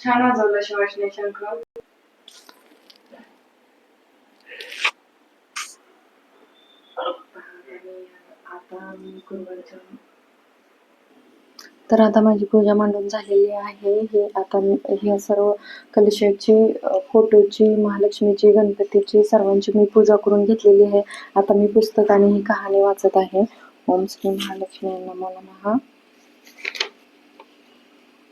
छान वाजवलं शिवाजीने शंख. तर आता माझी पूजा मांडून झालेली आहे. हे आता ह्या सर्व कलशाची फोटोची महालक्ष्मीची गणपतीची सर्वांची मी पूजा करून घेतलेली आहे. आता मी पुस्तक आणि ही कहाणी वाचत आहे. ओम श्री महालक्ष्मी नमो नमः.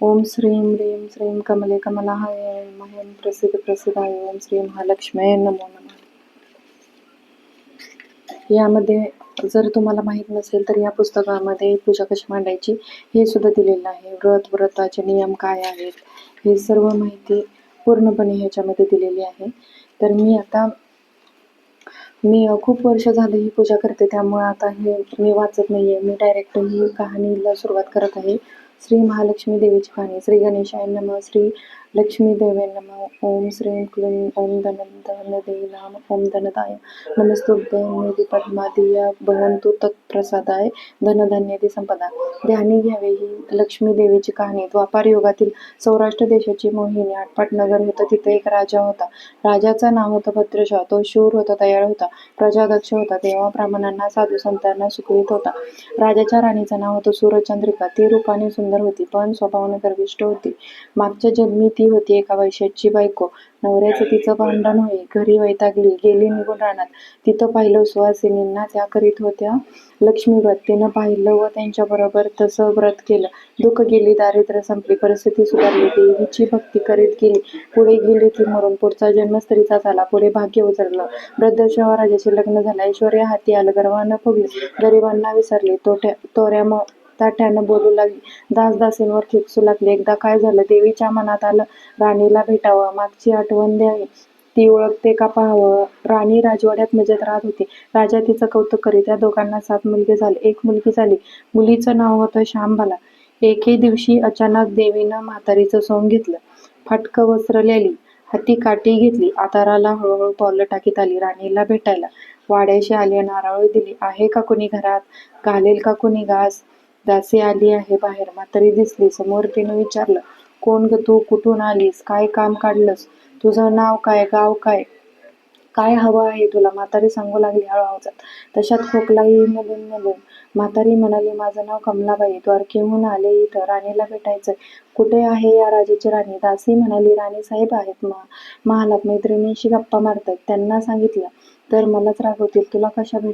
ओम श्रीं ह्रीं श्रीं कमले कमलाहाय महें प्रसिद्ध प्रसिद्धाय ओम श्री महालक्ष्मी नमो नम. यामध्ये जर तुम्हाला माहीत नसेल तर या पुस्तकामध्ये पूजा कशी मांडायची हे सुद्धा दिलेलं आहे. व्रत व्रताचे नियम काय आहेत हे सर्व माहिती पूर्णपणे ह्याच्यामध्ये दिलेली आहे. तर मी आता मी खूप वर्ष झाले ही पूजा करते त्यामुळे आता हे मी वाचत नाही आहे मी डायरेक्ट ही कहाणीला सुरुवात करत आहे. श्री महालक्ष्मी देवीची पाणी श्री गणेशाय नम श्री लक्ष्मी देवे नम। ओम श्रीं क्लीं ओम धन नाम ओम धनदाय। नमस्तुभ्ये मेदी पद्मादिया भवंतु तत्प्रसादाय धनधान्यदी संपदा। ध्यानी घ्यावे ही लक्ष्मी देवीची कहाणी। द्वापार युगातील सौराष्ट्र देशाची मोहिनी आटपाट नगर होतं तिथे एक राजा होता. राजाचं नाव होतं भद्रशा तो शूर होता तयार होता प्रजादक्ष होता तेव्हा ब्राह्मणांना साधू संतांना सुखवित होता. राजाच्या राणीचं नाव होतं सूरचंद्रिका ती रूपाने सुंदर होती पण स्वभावाने गर्विष्ठ होती. मागच्या जन्मी ती होती एका वैश्याची बायको. नवऱ्याचं तिचं भांडण होई घरी वैतागली. गेली निघून राहणार तिथं पाहिलं सुवासिनींना त्या करीत होत्या लक्ष्मी व्रत. तिनं पाहिलं व त्यांच्याबरोबर तसं व्रत केलं. दुःख गेली दारिद्र्य संपली परिस्थिती सुधारली. देवीची भक्ती करीत गेली. पुढे गेली ती मरून. पुढचा जन्म स्त्रीचा झाला. पुढे भाग्य उजळलं. वृद्ध राजाचे लग्न झालं. ऐश्वर्य हाती आलं. गर्वानं फुगली. गरिबांना विसरली. तोट्या तोऱ्या म बोलू लागली. दास दासींवर लागली. एकदा काय झालं? देवीच्या मनात आलं राणीला भेटावं. मागची आठवण द्यावी ती ओळखते का पाहावं? राणी राजवाड्यात मजेत राहत होती. राजा तिचं कौतुक करी त्या दोघांना सात मुलगे झाले. एक मुलगी झाली. मुलीचं नाव होतं श्यामबाला. एके दिवशी अचानक देवीनं म्हातारीचं सोंग घेतलं. फाटकं वस्त्र लिहिली हाती काठी घेतली. आताराला हळूहळू पावलं टाकीत आली. राणीला भेटायला. वाड्याशी आली. नारळ दिली. आहे का कुणी घरात? घालेल का कुणी घास? दासी आली आहे बाहेर. म्हातारी दिसली. समोर तिनं विचारलं कोण ग तू? कुठून आलीस? काय काम काढलंस? तुझं नाव काय? गाव काय? काय हवं आहे तुला? म्हातारी सांगू लागली हळू आवाजात तशात खोकलाही मधून म्हातारी म्हणाली माझं नाव कमलाबाई. द्वारकेहून आले इथं. राणीला भेटायचंय. कुठे आहे या राजाची राणी? दासी म्हणाली राणी साहेब आहेत मा महालात गप्पा मारतायत. त्यांना सांगितलं. तर मलाच रागवतील. तुला कशा भेट